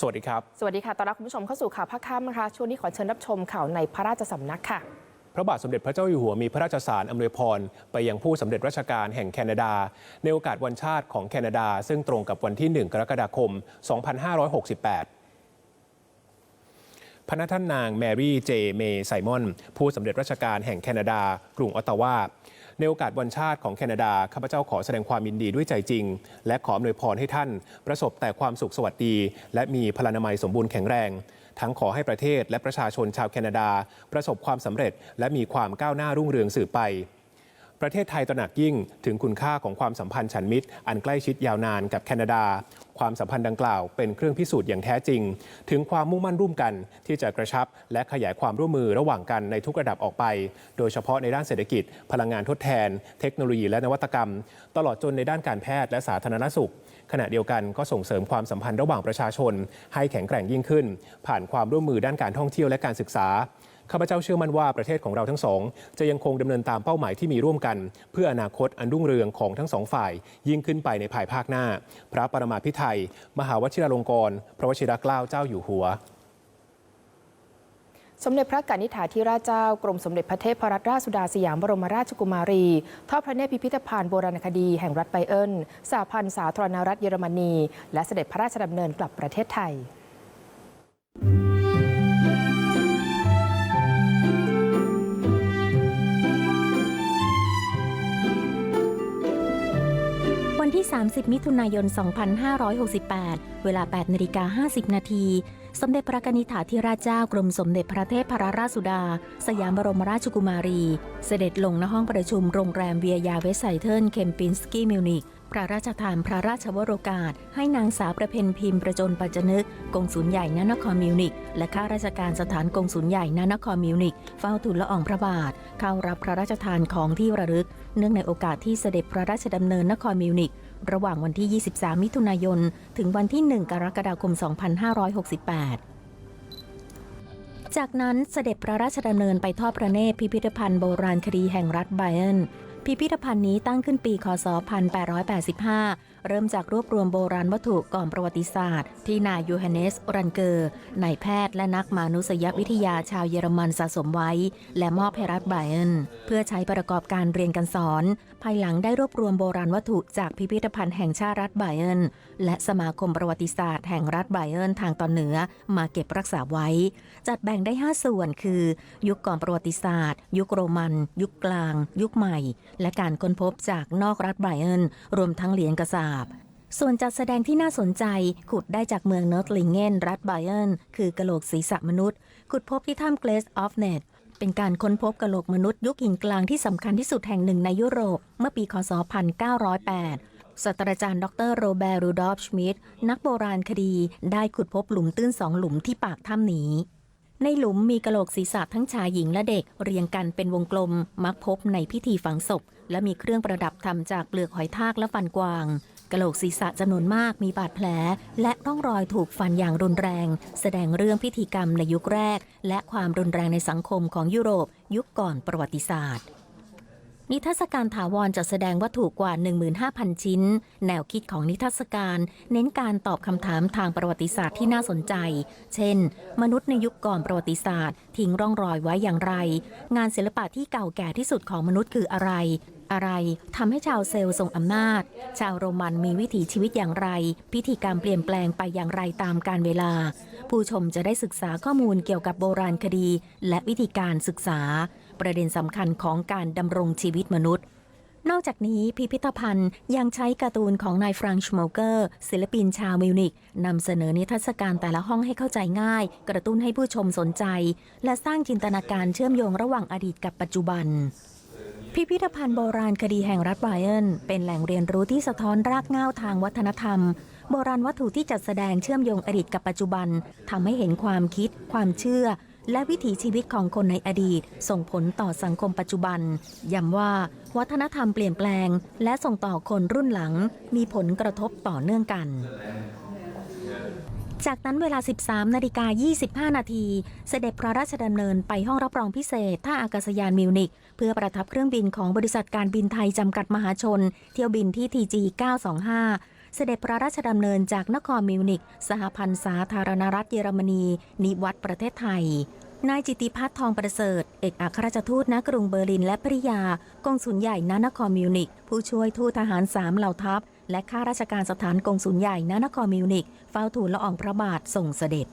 สวัสดีครับ สวัสดีค่ะ ต้อนรับคุณผู้ชมเข้าสู่ข่าวภาคค่ำนะคะ ช่วงนี้ขอเชิญรับชมข่าวในพระราชสำนักค่ะ พระบาทสมเด็จพระเจ้าอยู่หัวมีพระราชสารอำนวยพร ไปยังผู้สำเร็จราชการแห่งแคนาดา ในโอกาสวันชาติของแคนาดา ซึ่งตรงกับวันที่ 1 กรกฎาคม 2568พระท่านนางแมรี่ เจ เมย์ไซมอน ผู้สำเร็จราชการแห่งแคนาดา กรุงออตตาวา ในโอกาสวันชาติของแคนาดา ข้าพเจ้าขอแสดงความยินดีด้วยใจจริง และขออำนวยพรให้ท่าน ประสบแต่ความสุขสวัสดี และมีพลานามัยสมบูรณ์แข็งแรง ทั้งขอให้ประเทศและประชาชนชาวแคนาดา ประสบความสำเร็จ และมีความก้าวหน้ารุ่งเรืองสืบไป ประเทศไทยตระหนักยิ่งถึงคุณค่าของความสัมพันธ์ฉันมิตร อันใกล้ชิดยาวนานกับแคนาดา ความสัมพันธ์ดังกล่าวเป็นเครื่องพิสูจน์อย่างแท้จริง ถึงความมุ่งมั่นร่วมกัน ที่จะกระชับ และขยายความร่วมมือระหว่างกันในทุกระดับออกไป โดยเฉพาะในด้านเศรษฐกิจ พลังงานทดแทน เทคโนโลยีและนวัตกรรม ตลอดจนในด้านการแพทย์และสาธารณสุข ขณะเดียวกันก็ส่งเสริมความสัมพันธ์ระหว่างประชาชน ให้แข็งแกร่งยิ่งขึ้น ผ่านความร่วมมือด้านการท่องเที่ยวและการศึกษา ข้าพเจ้าเชื่อมั่นว่าประเทศของเราทั้งสอง จะยังคงดำเนินตามเป้าหมายที่มีร่วมกัน เพื่ออนาคตอันรุ่งเรืองของทั้งสองฝ่าย ยิ่งขึ้นไปในภายภาคหน้า พระปรมาภิไธยมหาวชิราลงกรณ์พระวชิรเกล้าเจ้าอยู่หัวสมเด็จพระกนิษฐาธิราชเจ้ากรมสมเด็จพระเทพรัตนราชสุดาสยามบรมราชกุมารีทอดพระเนตรพิพิธภัณฑ์โบราณคดีแห่งรัฐไบเอิลสหพันธ์สาธารณรัฐเยอรมนี และเสด็จพระราชดำเนินกลับประเทศไทย ที่ 30 มิถุนายน 2568 เวลา 8นาฬิกา50 นาที สมเด็จพระกนิษฐาธิราชเจ้ากรมสมเด็จพระเทพรราชสุดา สยามบรมราชกุมารี เสด็จลงณห้องประชุมโรงแรมเวียยาเวสไซเทิลเคมปินสกี้มิวนิกพระราชทานพระราชวโรกาส ให้นางสาวประเพณพิมพ์ประจนปัจจนึกกงสุลใหญ่ณนครมิวนิกและข้าราชการสถานกงสุลใหญ่ณนครมิวนิกเฝ้าทูลละอองพระบาท เข้ารับพระราชทานของที่ระลึก เนื่องในโอกาสที่เสด็จพระราชดำเนินนครมิวนิก ระหว่างวันที่ 23 มิถุนายน ถึงวันที่ 1 กรกฎาคม 2568จากนั้นเสด็จพระราชดำเนินไปทอดพระเนตรพิพิธภัณฑ์โบราณคดีแห่งรัฐไบเอนพิพิธภัณฑ์นี้ตั้งขึ้นปี คศ 1885 เริ่มจากรวบรวมโบราณวัตถุก่อนประวัติศาสตร์ ที่นายยูฮันเนส รันเกอร์นายแพทย์และนักมานุษยวิทยาชาวเยอรมันสะสมไว้ และมอบให้รัฐไบเอนเพื่อใช้ประกอบการเรียนการสอน ภายหลังได้รวบรวมโบราณวัตถุจากพิพิธภัณฑ์แห่งชาติรัฐไบเอนและสมาคมประวัติศาสตร์แห่งรัฐไบเอนทางตอนเหนือมาเก็บรักษาไว้ จัดแบ่งได้ 5 ส่วนคือ ยุคก่อนประวัติศาสตร์ ยุคโรมัน ยุคกลาง ยุคใหม่ และการค้นพบจากนอกรัฐไบเอนรวมทั้งเหรียญกระสาบ ส่วนจัดแสดงที่น่าสนใจขุดได้จากเมืองเนอร์ทลิงเกนรัฐไบเอนคือกะโหลกศีรษะมนุษย์ ขุดพบที่ถ้ำเกรสออฟเนตเป็นการค้นพบกะโหลกมนุษย์ยุคหินกลางที่สำคัญที่สุดแห่งหนึ่งในยุโรป เมื่อปีคศ 1908 ศาสตราจารย์ ดรโรแบร์รูดอฟชมิดนักโบราณคดี ได้ขุดพบหลุมตื้นสองหลุมที่ปากถ้ำนี้ ในหลุมมีกะโหลกศีรษะทั้งชายหญิงและเด็ก เรียงกันเป็นวงกลม มักพบในพิธีฝังศพ และมีเครื่องประดับทำจากเปลือกหอยทากและฟันกวาง กะโหลกศีรษะจำนวนมากมีบาดแผล และร่องรอยถูกฟันอย่างรุนแรง แสดงเรื่องพิธีกรรมในยุคแรก และความรุนแรงในสังคมของยุโรป ยุคก่อนประวัติศาสตร์ นิทรรศการถาวรจัดแสดงวัตถุกว่า 15,000 ชิ้น แนวคิดของนิทรรศการ เน้นการตอบคำถามทางประวัติศาสตร์ที่น่าสนใจ เช่น มนุษย์ในยุคก่อนประวัติศาสตร์ ทิ้งร่องรอยไว้อย่างไร งานศิลปะที่เก่าแก่ที่สุดของมนุษย์คืออะไร อะไรทำให้ชาวเซลล์ทรงอำนาจ ชาวโรมันมีวิถีชีวิตอย่างไร พิธีกรรมเปลี่ยนแปลงไปอย่างไรตามกาลเวลา ผู้ชมจะได้ศึกษาข้อมูลเกี่ยวกับโบราณคดี และวิธีการศึกษา ประเด็นสำคัญของการดำรงชีวิตมนุษย์ นอกจากนี้พิพิธภัณฑ์ยังใช้การ์ตูนของนายฟรังช์โมเกอร์ ศิลปินชาวมิวนิกนำเสนอนิทรรศการแต่ละห้องให้เข้าใจง่าย กระตุ้นให้ผู้ชมสนใจ และสร้างจินตนาการเชื่อมโยงระหว่างอดีตกับปัจจุบันพิพิธภัณฑ์โบราณคดีแห่งรัฐไบเอนเป็นแหล่งเรียนรู้ที่สะท้อนรากเหง้าทางวัฒนธรรม โบราณวัตถุที่จัดแสดงเชื่อมโยงอดีตกับปัจจุบันทำให้เห็นความคิด ความเชื่อ และวิถีชีวิตของคนในอดีต ส่งผลต่อสังคมปัจจุบัน ย้ำว่า วัฒนธรรมเปลี่ยนแปลง และส่งต่อคนรุ่นหลัง มีผลกระทบต่อเนื่องกัน จากนั้นเวลา 13 นาฬิกา 25 นาที เสด็จพระราชดำเนินไปห้องรับรองพิเศษท่าอากาศยานมิวนิกเพื่อประทับเครื่องบินของบริษัทการบินไทยจำกัดมหาชน เที่ยวบินที่ TG 925 เสด็จพระราชดำเนินจากนครมิวนิกสหพันธ์สาธารณรัฐเยอรมนี นิวัตประเทศไทย นายจิติพัฒน์ทองประเสริฐ เอกอัครราชทูตณกรุงเบอร์ลินและภริยากองสุลใหญ่ณนครมิวนิกผู้ช่วยทูตทหารสามเหล่าทัพ และข้าราชการสถานกองสุลใหญ่ณนครมิวนิกเฝ้าทูลละอองพระบาทส่งเสด็จ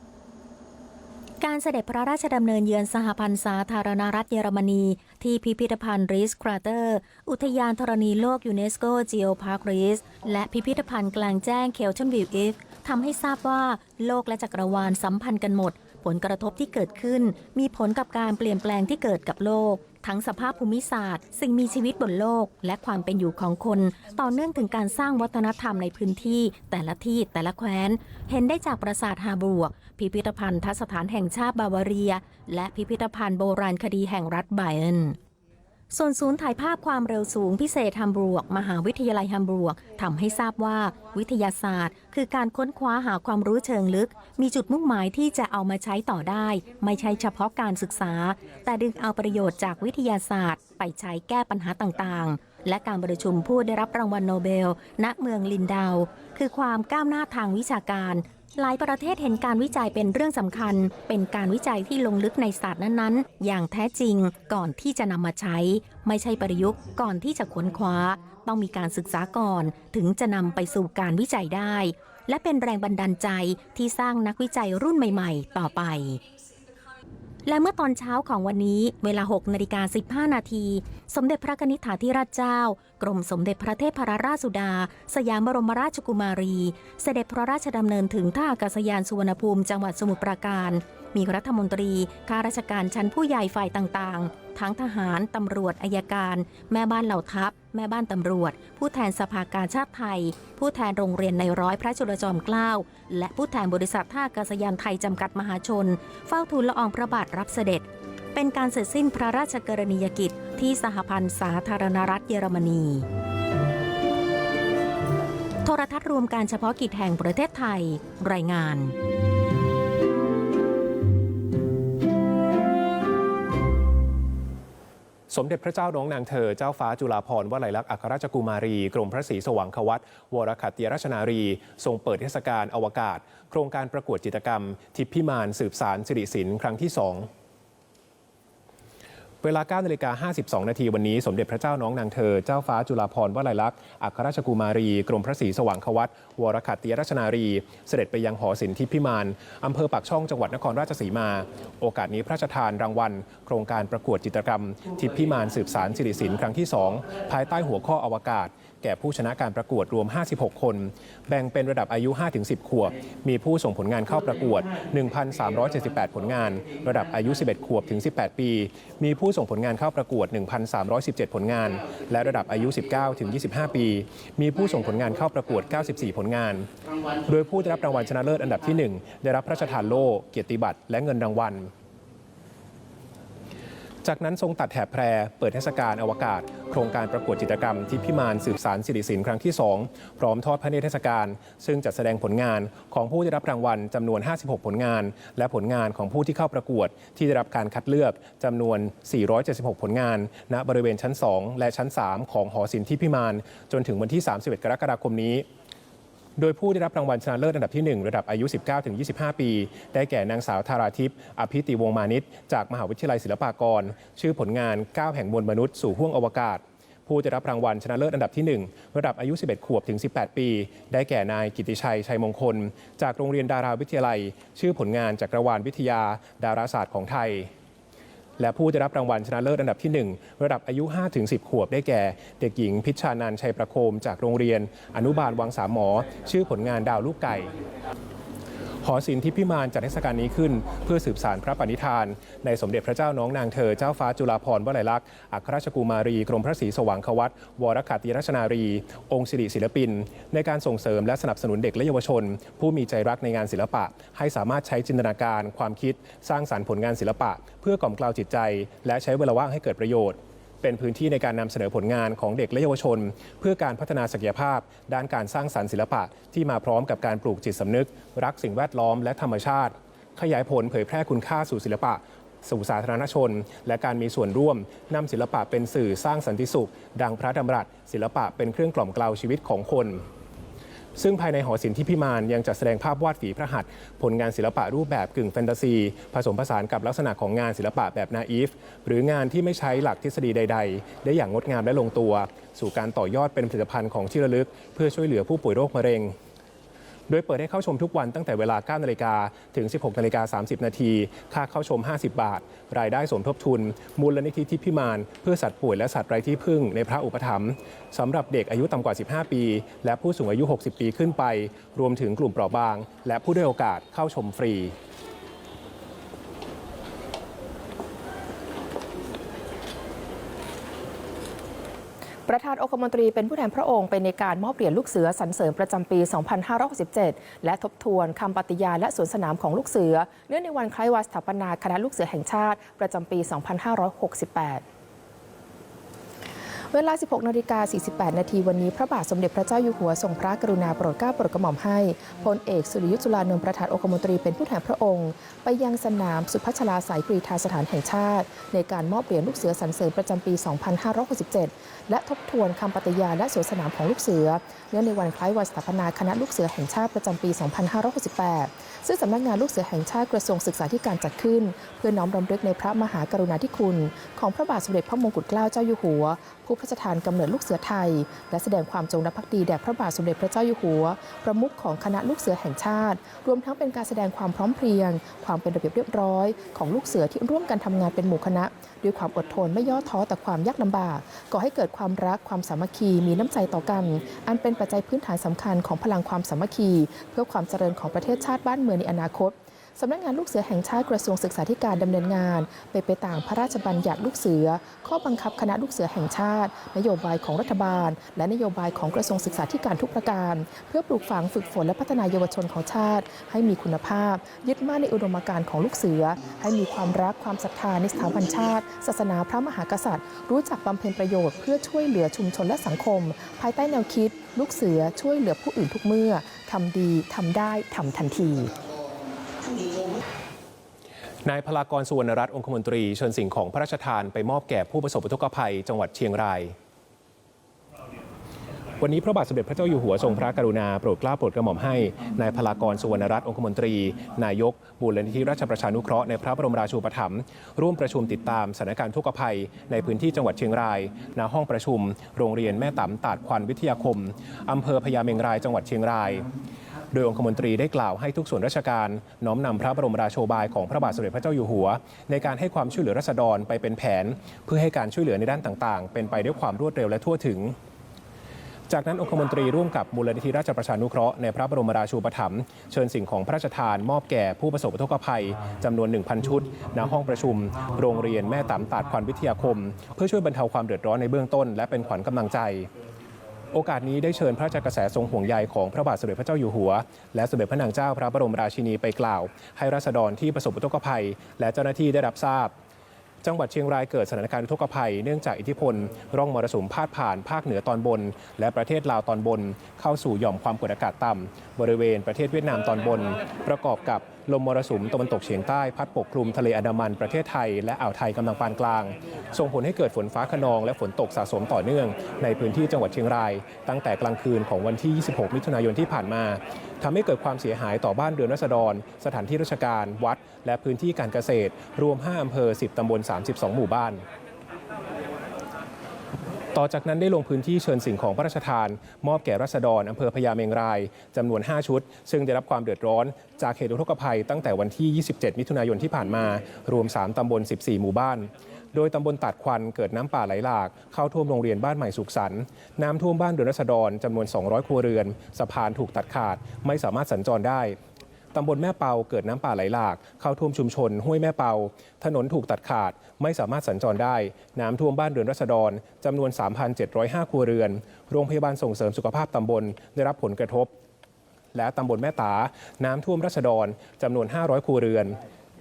การเสด็จพระราชดำเนินเยือนสหพันธ์สาธารณรัฐเยอรมนี ที่พิพิธภัณฑ์ริสคราเตอร์ อุทยานธรณีโลกยูเนสโกจีโอพาร์คริส และพิพิธภัณฑ์กลางแจ้งเคลชันวิวอิฟทำให้ทราบว่าโลกและจักรวาลสัมพันธ์กันหมด ผลกระทบที่เกิดขึ้น มีผลกับการเปลี่ยนแปลงที่เกิดกับโลก ทั้งสภาพภูมิศาสตร์ สิ่งมีชีวิตบนโลก และความเป็นอยู่ของคน ต่อเนื่องถึงการสร้างวัฒนธรรมในพื้นที่ แต่ละที่แต่ละแคว้น เห็นได้จากปราสาทฮาบวก พิพิธภัณฑ์ทัศถานแห่งชาติบาวาเรีย และพิพิธภัณฑ์โบราณคดีแห่งรัฐไบเอน ส่วนศูนย์ถ่ายภาพความเร็วสูงพิเศษฮัมบวก มหาวิทยาลัยฮัมบวกทำให้ทราบว่าวิทยาศาสตร์ คือการค้นคว้าหาความรู้เชิงลึก มีจุดมุ่งหมายที่จะเอามาใช้ต่อได้ ไม่ใช่เฉพาะการศึกษา แต่ดึงเอาประโยชน์จากวิทยาศาสตร์ ไปใช้แก้ปัญหาต่างๆ และการประชุมผู้ได้รับรางวัลโนเบล ณเมืองลินดาว คือความก้าวหน้าทางวิชาการ หลายประเทศเห็นการวิจัยเป็นเรื่องสำคัญ เป็นการวิจัยที่ลงลึกในศาสตร์นั้นๆ อย่างแท้จริงก่อนที่จะนำมาใช้ ไม่ใช่ประยุกต์ก่อนที่จะค้นคว้า ต้องมีการศึกษาก่อน ถึงจะนำไปสู่การวิจัยได้ และเป็นแรงบันดาลใจที่สร้างนักวิจัยรุ่นใหม่ ๆ ต่อไป และเมื่อตอนเช้าของวันนี้เวลา 6 นาฬิกา 15 นาที สมเด็จพระนิษฐาธิราชเจ้า กรมสมเด็จพระเทพรราชสุดา สยามบรมราชกุมารี เสด็จพระราชดำเนินถึงท่าอากาศยานสุวรรณภูมิจังหวัดสมุทรปราการ มีรัฐมนตรี ข้าราชการชั้นผู้ใหญ่ฝ่ายต่างๆ ทั้งทหาร ตำรวจ อายการ แม่บ้านเหล่าทัพ แม่บ้านตำรวจ ผู้แทนสภากาชาติไทย ผู้แทนโรงเรียนในร้อยพระจุลจอมเกล้า และผู้แทนบริษัทท่าอากาศยานไทยจำกัดมหาชน เฝ้าทูลละอองพระบาทรับเสด็จ เป็นการเสร็จสิ้นพระราชกรณียกิจที่สหพันธ์สาธารณรัฐเยอรมนีโทรทัศน์รวมการเฉพาะกิจแห่งประเทศไทย รายงาน สมเด็จพระเจ้าน้องนางเธอเจ้าฟ้าจุฬาภรณ์วลัยลักษณ์อัครราชกุมารี กรมพระศรีสว่างควัตวรคัตติยราชนารี ทรงเปิดเทศกาลอวกาศ โครงการประกวดจิตรกรรม ทิพย์พิมานสืบสารสิริศิลป์ครั้งที่สอง เวลา9นาฬิกา52 นาทีวันนี้ สมเด็จพระเจ้าน้องนางเธอ เจ้าฟ้าจุฬาภรณ์วลัยลักษณ์อัครราชกุมารี กรมพระศรีสว่างควัตวรขัตติยรัชนารี เสด็จไปยังหอศิลป์ทิพย์พิมานอำเภอปากช่องจังหวัดนครราชสีมา โอกาสนี้พระราชทานรางวัล โครงการประกวดจิตรกรรม ทิพย์พิมานสืบสารสิริศิลป์ครั้งที่ 2 ภายใต้หัวข้ออวกาศ แก่ผู้ชนะการประกวดรวม 56 คน แบ่งเป็นระดับอายุ 5-10 ขวบ มีผู้ส่งผลงานเข้าประกวด 1,378 ผลงาน ระดับอายุ 11 ขวบถึง 18 ปี มีผู้ส่งผลงานเข้าประกวด 1,317 ผลงาน และระดับอายุ 19 ถึง 25 ปี มีผู้ส่งผลงานเข้าประกวด 94 ผลงาน โดยผู้ได้รับรางวัลชนะเลิศอันดับที่ 1 ได้รับพระราชทานโล่เกียรติบัตรและเงินรางวัล จากนั้นทรงตัดแถบแพร เปิดเทศกาลอวกาศ โครงการประกวดจิตรกรรมที่พิมานสืบสารสิริศิลป์ครั้งที่ 2 พร้อมทอดพระเนตรเทศกาลซึ่งจัดแสดงผลงานของผู้ได้รับรางวัลจำนวน 56 ผลงาน และผลงานของผู้ที่เข้าประกวดที่ได้รับการคัดเลือกจำนวน 476 ผลงาน ณบริเวณชั้น 2 และชั้น 3 ของหอศิลป์ที่พิมานจนถึงวันที่ 31 กรกฎาคมนี้ โดยผู้ได้รับรางวัลชนะเลิศอันดับที่ 1 ระดับอายุ 19-25 ปี ได้แก่นางสาวธาราทิพย์อภิติวงมานิตจากมหาวิทยาลัยศิลปากร ชื่อผลงาน 9 แห่งมวลมนุษย์สู่ห้วงอวกาศผู้ได้รับรางวัลชนะเลิศอันดับที่ 1 ระดับอายุ 11 ขวบถึง 18 ปี ได้แก่นายกิติชัย ชัยมงคล จากโรงเรียนดาราวิทยาลัย ชื่อผลงานจากรวาลวิทยา ดาราศาสตร์ของไทย และผู้ได้รับรางวัลชนะเลิศอันดับที่ 1 ระดับอายุ 5-10 ขวบได้แก่ เด็กหญิงพิชานันชัยประโคมจากโรงเรียน อนุบาลวังสามหมอ ชื่อผลงานดาวลูกไก่ หอศิลป์ที่พิมานจัดเทศกาลนี้ขึ้น เพื่อสืบสารพระปณิธาน ในสมเด็จพระเจ้าน้องนางเธอเจ้าฟ้าจุฬาภรณ์วลัยลักษณ์อัครราชกุมารี กรมพระศรีสว่างควัตวรคัตติราชนารี องค์สิริศิลปิน ในการส่งเสริมและสนับสนุนเด็กและเยาวชน ผู้มีใจรักในงานศิลปะ ให้สามารถใช้จินตนาการ ความคิด สร้างสรรค์ผลงานศิลปะ เพื่อกล่อมกล่าวจิตใจ และใช้เวลาว่างให้เกิดประโยชน์ เป็นพื้นที่ในการนำเสนอผลงานของเด็กและเยาวชน เพื่อการพัฒนาศักยภาพ ด้านการสร้างสรรค์ศิลปะ ที่มาพร้อมกับการปลูกจิตสำนึก รักสิ่งแวดล้อมและธรรมชาติ ขยายผลเผยแพร่คุณค่าสู่ศิลปะสู่สาธารณชน และการมีส่วนร่วมนำศิลปะเป็นสื่อสร้างสันติสุข ดังพระดำรัสศิลปะเป็นเครื่องกล่อมเกลาชีวิตของคน ซึ่งภายในหอศิลป์ที่พิมานยังจัดแสดงภาพวาดฝีพระหัตถ์ผลงานศิลปะรูปแบบกึ่งแฟนตาซี ผสมผสานกับลักษณะของงานศิลปะแบบนาอีฟหรืองานที่ไม่ใช้หลักทฤษฎีใด ๆ ได้อย่างงดงามและลงตัว สู่การต่อยอดเป็นผลิตภัณฑ์ของที่ระลึก เพื่อช่วยเหลือผู้ป่วยโรคมะเร็ง โดยเปิดให้เข้าชมทุกวันตั้งแต่เวลา 9 นาฬิกาถึง 16 นาฬิกา 30 นาที ค่าเข้าชม 50 บาท รายได้สมทบทุน มูลนิธิทิพย์พิมานเพื่อสัตว์ป่วยและสัตว์ไร้ที่พึ่งในพระอุปถัมภ์สำหรับเด็กอายุต่ำกว่า 15 ปี และผู้สูงอายุ 60 ปีขึ้นไป รวมถึงกลุ่มเปราะบาง และผู้ด้อยโอกาสเข้าชมฟรี ประธานองคมนตรีเป็นผู้แทนพระองค์ไปในการมอบเหรียญลูกเสือสรรเสริญประจำปี 2567 และทบทวนคำปฏิญาณและสวนสนามของลูกเสือ เนื่องในวันคล้ายวันสถาปนาคณะลูกเสือแห่งชาติประจำปี 2568 เวลา 16นาฬิกา48 นาทีวันนี้ พระบาทสมเด็จพระเจ้าอยู่หัวทรงพระกรุณาโปรดเกล้าโปรดกระหม่อมให้พลเอกสุริยุทธจุลานนท์ประธานองคมนตรีเป็นผู้แทนพระองค์ ไปยังสนามสุพัชลาสายกรีธาสถานแห่งชาติ ในการมอบเหรียญลูกเสือสรรเสริญประจำปี 2567 และทบทวนคำปฏิญาณและสวนสนามของลูกเสือ เนื่องในวันคล้ายวันสถาปนาคณะลูกเสือแห่งชาติประจำปี 2568 ซึ่งสำนักงานลูกเสือแห่งชาติกระทรวงศึกษาธิการจัดขึ้น เพื่อน้อมรำลึกในพระมหากรุณาธิคุณ ของพระบาทสมเด็จพระมงกุฎเกล้าเจ้าอยู่หัว ผู้พระราชทานกำเนิดลูกเสือไทย และแสดงความจงรักภักดีแด่พระบาทสมเด็จพระเจ้าอยู่หัว ประมุขของคณะลูกเสือแห่งชาติ รวมทั้งเป็นการแสดงความพร้อมเพรียง ความเป็นระเบียบเรียบร้อย ของลูกเสือที่ร่วมกันทำงานเป็นหมู่คณะ ด้วยความอดทนไม่ย่อท้อต่อความยากลำบากก่อให้เกิดความรักความสามัคคีมีน้ำใจต่อกัน อันเป็นปัจจัยพื้นฐานสำคัญของพลังความสามัคคี เพื่อความเจริญของประเทศชาติบ้านเมืองในอนาคต สำนักงานลูกเสือแห่งชาติกระทรวงศึกษาธิการดำเนินงาน ไปไปตามพระราชบัญญัติลูกเสือ ข้อบังคับคณะลูกเสือแห่งชาติ นโยบายของรัฐบาล และนโยบายของกระทรวงศึกษาธิการทุกประการ เพื่อปลูกฝังฝึกฝนและพัฒนาเยาวชนของชาติ ให้มีคุณภาพ ยึดมั่นในอุดมการณ์ของลูกเสือ ให้มีความรักความศรัทธาในสถาบันชาติ ศาสนาพระมหากษัตริย์ รู้จักบำเพ็ญประโยชน์เพื่อช่วยเหลือชุมชนและสังคม ภายใต้แนวคิด ลูกเสือช่วยเหลือผู้อื่นทุกเมื่อทำดีทำได้ทำทันที นายพลากรสุวรรณรัตน์องคมนตรีเชิญสิ่งของพระราชทานไปมอบแก่ผู้ประสบอุทกภัย จังหวัดเชียงราย วันนี้พระบาทสมเด็จพระเจ้าอยู่หัวทรงพระกรุณาโปรดเกล้าโปรดกระหม่อมให้นายพลากรสุวรรณรัตน์องคมนตรี นายกมูลนิธิราชประชานุเคราะห์ในพระบรมราชูปถัมภ์ร่วมประชุมติดตามสถานการณ์อุกภัย ในพื้นที่จังหวัดเชียงรายณห้องประชุม โรงเรียนแม่ต๋ำตาดควันวิทยาคมอำเภอพญาเมงรายจังหวัดเชียงราย โดยองคมนตรีได้กล่าวให้ทุกส่วนราชการ น้อมนำพระบรมราโชบายของพระบาทสมเด็จพระเจ้าอยู่หัว ในการให้ความช่วยเหลือราษฎรไปเป็นแผน เพื่อให้การช่วยเหลือในด้านต่างๆ เป็นไปด้วยความรวดเร็วและทั่วถึงจากนั้นองคมนตรีร่วมกับมูลนิธิราชประชานุเคราะห์ในพระบรมราชูปถัมภ์เชิญสิ่งของพระราชทานมอบแก่ผู้ประสบอุทกภัยจำนวน 1,000 ชุด ณ ห้องประชุม โรงเรียนแม่ต๋ำตาดควันวิทยาคม เพื่อช่วยบรรเทาความเดือดร้อนในเบื้องต้น และเป็นขวัญกำลังใจ โอกาสนี้ได้เชิญพระราชกระแสทรงห่วงใยของพระบาทสมเด็จพระเจ้าอยู่หัว และสมเด็จพระนางเจ้าพระบรมราชินีไปกล่าว ให้ราษฎรที่ประสบอุทกภัย และเจ้าหน้าที่ได้รับทราบ จังหวัดเชียงรายเกิดสถานการณ์อุทกภัย เนื่องจากอิทธิพล ร่องมรสุมพาดผ่านภาคเหนือตอนบน และประเทศลาวตอนบน เข้าสู่หย่อมความกดอากาศต่ำบริเวณประเทศเวียดนามตอนบน ประกอบกับลมมรสุมตะวันตกเฉียงใต้พัดปกคลุมทะเลอันดามันประเทศไทยและอ่าวไทยกำลังปานกลาง ส่งผลให้เกิดฝนฟ้าขนอง และฝนตกสะสมต่อเนื่อง ในพื้นที่จังหวัดเชียงราย ตั้งแต่กลางคืนของวันที่ 26 มิถุนายนที่ผ่านมาทำให้เกิดความเสียหายต่อบ้านเรือนราษฎร สถานที่ราชการ วัด และพื้นที่การเกษตร รวม 5อำเภอ 10 ตำบล 32 หมู่บ้านต่อจากนั้นได้ลงพื้นที่เชิญสิ่งของพระราชทาน มอบแก่รัษฎรอำเภอพญาเมงรายจำนวน 5 ชุด ซึ่งได้รับความเดือดร้อน จากเหตุอุทกภัยตั้งแต่วันที่ 27 มิถุนายนที่ผ่านมา รวม 3 ตำบล 14 หมู่บ้าน โดยตำบลตัดควันเกิดน้ำป่าไหลหลาก เข้าท่วมโรงเรียนบ้านใหม่สุขสันต์น้ำท่วมบ้านเรือนรัษฎรจำนวน 200 ครัวเรือน สะพานถูกตัดขาด ไม่สามารถสัญจรได้ ตำบลแม่เปาเกิดน้ำป่าไหลหลาก เข้าท่วมชุมชน ห้วยแม่เปา ถนนถูกตัดขาด ไม่สามารถสัญจรได้ น้ำท่วมบ้านเรือนรัษฎรจำนวน 3,705 ครัวเรือน โรงพยาบาลส่งเสริมสุขภาพตำบลได้รับผลกระทบ และตำบลแม่ตา น้ำท่วมรัษฎรจำนวน 500 ครัวเรือน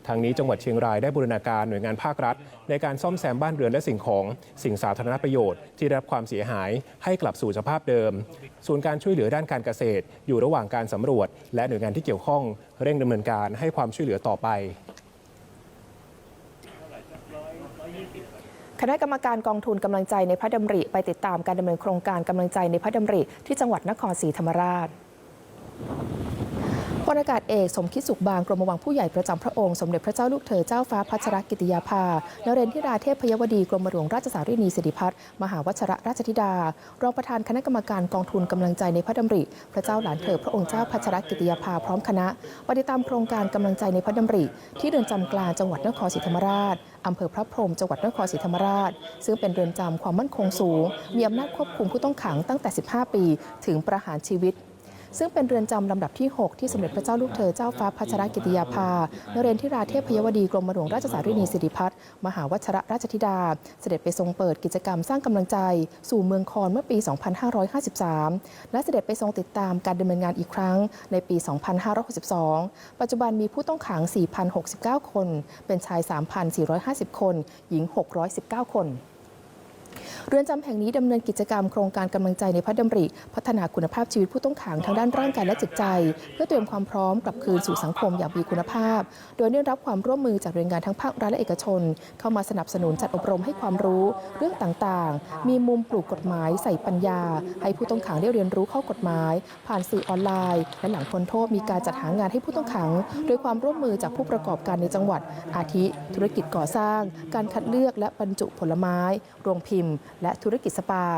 ทางนี้จังหวัดเชียงรายได้บูรณาการหน่วยงานภาครัฐ ในการซ่อมแซมบ้านเรือนและสิ่งของสิ่งสาธารณประโยชน์ที่ได้รับความเสียหายให้กลับสู่สภาพเดิม ส่วนการช่วยเหลือด้านการเกษตร อยู่ระหว่างการสำรวจ และหน่วยงานที่เกี่ยวข้องเร่งดำเนินการให้ความช่วยเหลือต่อไปคณะกรรมการกองทุนกำลังใจในพระดำริ ไปติดตามการดำเนินโครงการกำลังใจในพระดำริ ที่จังหวัดนครศรีธรรมราช ลอากาศเอกสมคิดสุขบางกรมวังผู้ใหญ่ประจำพระองค์ สมเด็จพระเจ้าลูกเธอเจ้าฟ้าพัชรกิติยาภานเรนทิราเทพพยวดีกรมหลวงราชสารีนีสิริพัฒน์มหาวชรราชธิดา รองประธานคณะกรรมการกองทุนกำลังใจในพระดำริ พระเจ้าหลานเธอพระองค์เจ้าพัชรกิติยาภาพร้อมคณะปฏิตามโครงการกำลังใจในพระดำริ ที่เรือนจำกลางจังหวัดนครศรีธรรมราชอำเภอพระพรหมจังหวัดนครศรีธรรมราช ซึ่งเป็นเรือนจำความมั่นคงสูง มีอำนาจควบคุมผู้ต้องขังตั้งแต่ 15 ปี ถึงประหารชีวิต ซึ่งเป็นเรือนจำลำดับที่ 6 ที่สมเด็จพระเจ้าลูกเธอเจ้าฟ้าพัชรกิติยาภานเรนทิราเทพพยวดีกรมหลวงราชสารีนีสิริพัฒน์มหาวชรราชธิดา เสด็จไปทรงเปิดกิจกรรมสร้างกำลังใจ สู่เมืองคอนเมื่อปี 2553 และเสด็จไปทรงติดตามการดำเนินงานอีกครั้งในปี 2562 ปัจจุบันมีผู้ต้องขัง 4,069 คน เป็นชาย 3,450 คน หญิง 619 คน เรือนจำแห่งนี้ดำเนินกิจกรรมโครงการกำลังใจในพระดำริ พัฒนาคุณภาพชีวิตผู้ต้องขังทางด้านร่างกายและจิตใจ เพื่อเตรียมความพร้อมกลับคืนสู่สังคมอย่างมีคุณภาพ โดยได้รับความร่วมมือจากหน่วยงานทั้งภาครัฐและเอกชน เข้ามาสนับสนุนจัดอบรมให้ความรู้เรื่องต่างๆ มีมุมปลูกกฎหมายใส่ปัญญา ให้ผู้ต้องขังได้เรียนรู้ข้อกฎหมาย ผ่านสื่อออนไลน์ และหลังพ้นโทษมีการจัดหางานให้ผู้ต้องขัง โดยความร่วมมือจากผู้ประกอบการในจังหวัด อาทิ ธุรกิจก่อสร้าง การคัดเลือกและบรรจุผลไม้ โรงพิมพ์และธุรกิจสปา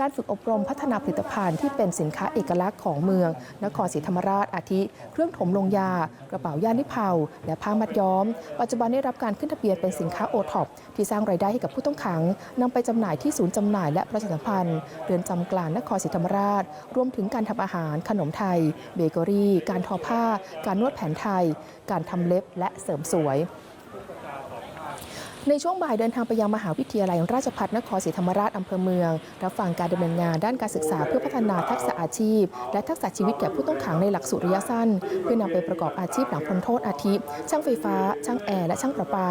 การฝึกอบรมพัฒนาผลิตภัณฑ์ที่เป็นสินค้าเอกลักษณ์ของเมือง นครศรีธรรมราชอาทิ เครื่องถมลงยา กระเป๋าย่านิเพาและผ้ามัดย้อม ปัจจุบันได้รับการขึ้นทะเบียนเป็นสินค้าโอท็อปที่สร้างรายได้ให้กับผู้ต้องขังนำไปจำหน่ายที่ศูนย์จำหน่ายและประชาสัมพันธ์เรือนจำกลางนครศรีธรรมราช รวมถึงการทำอาหาร ขนมไทย เบเกอรี่ การทอผ้า การนวดแผนไทย การทำเล็บและเสริมสวย ในช่วงบ่ายเดินทางไปยังมหาวิทยาลัยราชภัฏนครศรีธรรมราชอำเภอเมือง รับฟังการดำเนินงานด้านการศึกษาเพื่อพัฒนาทักษะอาชีพ และทักษะชีวิตแก่ผู้ต้องขังในหลักสูตรระยะสั้น เพื่อนำไปประกอบอาชีพหลังพ้นโทษอาทิช่างไฟฟ้า ช่างแอร์และช่างประปา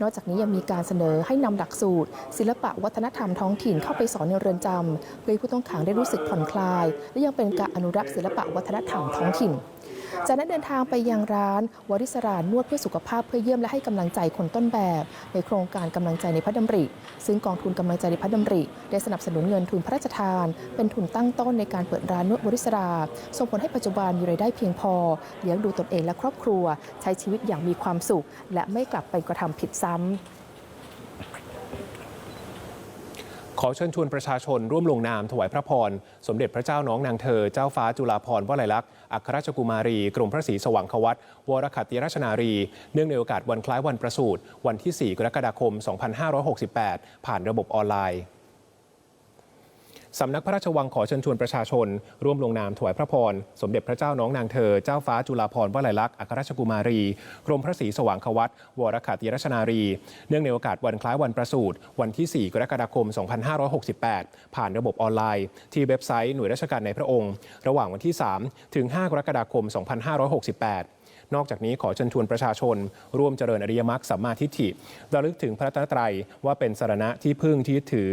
นอกจากนี้ยังมีการเสนอให้นำหลักสูตร ศิลปะวัฒนธรรมท้องถิ่นเข้าไปสอนในเรือนจำเพื่อให้ผู้ต้องขังได้รู้สึกผ่อนคลาย และยังเป็นการอนุรักษ์ศิลปะวัฒนธรรมท้องถิ่น จากนั้นเดินทางไปยังร้านวริสรานวดเพื่อสุขภาพเพื่อเยี่ยมและให้กำลังใจคนต้นแบบ ในโครงการกำลังใจในพระดำริ ซึ่งกองทุนกำลังใจในพระดำริ ได้สนับสนุนเงินทุนพระราชทาน เป็นทุนตั้งต้นในการเปิดร้านนวดวริสราส่งผลให้ปัจจุบันมีรายได้เพียงพอเลี้ยงดูตนเองและครอบครัว ใช้ชีวิตอย่างมีความสุข และไม่กลับไปกระทำผิดซ้ำขอเชิญชวนประชาชนร่วมลงนามถวายพระพร สมเด็จพระเจ้าน้องนางเธอ เจ้าฟ้าจุฬาภรณ์วลัยลักษณ์ อัครราชกุมารี กรมพระศรีสว่างควัตวรคัตติราชนารี เนื่องในโอกาสวันคล้ายวันประสูติวันที่ 4 กรกฎาคม 2568 ผ่านระบบออนไลน์ สำนักพระราชวังขอเชิญชวนประชาชน ร่วมลงนามถวายพระพร สมเด็จพระเจ้าน้องนางเธอ เจ้าฟ้าจุฬาภรณ์วลัยลักษณ์อัครราชกุมารี กรมพระศรีสว่างควัตวรคัตติราชนารี เนื่องในโอกาสวันคล้ายวันประสูติ วันที่ 4 กรกฎาคม 2568 ผ่านระบบออนไลน์ ที่เว็บไซต์หน่วยราชการในพระองค์ ระหว่างวันที่ 3 ถึง 5 กรกฎาคม 2568 นอกจากนี้ขอเชิญชวนประชาชน ร่วมเจริญอริยมรรคสัมมาทิฏฐิระลึกถึงพระรัตนตรัยว่าเป็นสารณะที่พึ่งที่ยึดถือ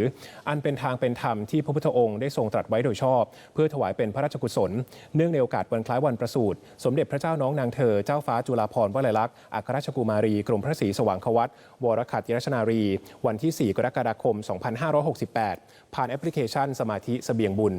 อันเป็นทางเป็นธรรมที่พระพุทธองค์ได้ทรงตรัสไว้โดยชอบ เพื่อถวายเป็นพระราชกุศล เนื่องในโอกาสวันคล้ายวันประสูติ สมเด็จพระเจ้าน้องนางเธอเจ้าฟ้าจุฬาภรณ์วลัยลักษณ์อัครราชกุมารีกรมพระศรีสว่างควัตวรคัตติรชนารี วันที่ 4 กรกฎาคม 2568 ผ่านแอปพลิเคชันสมาธิเสบียงบุญ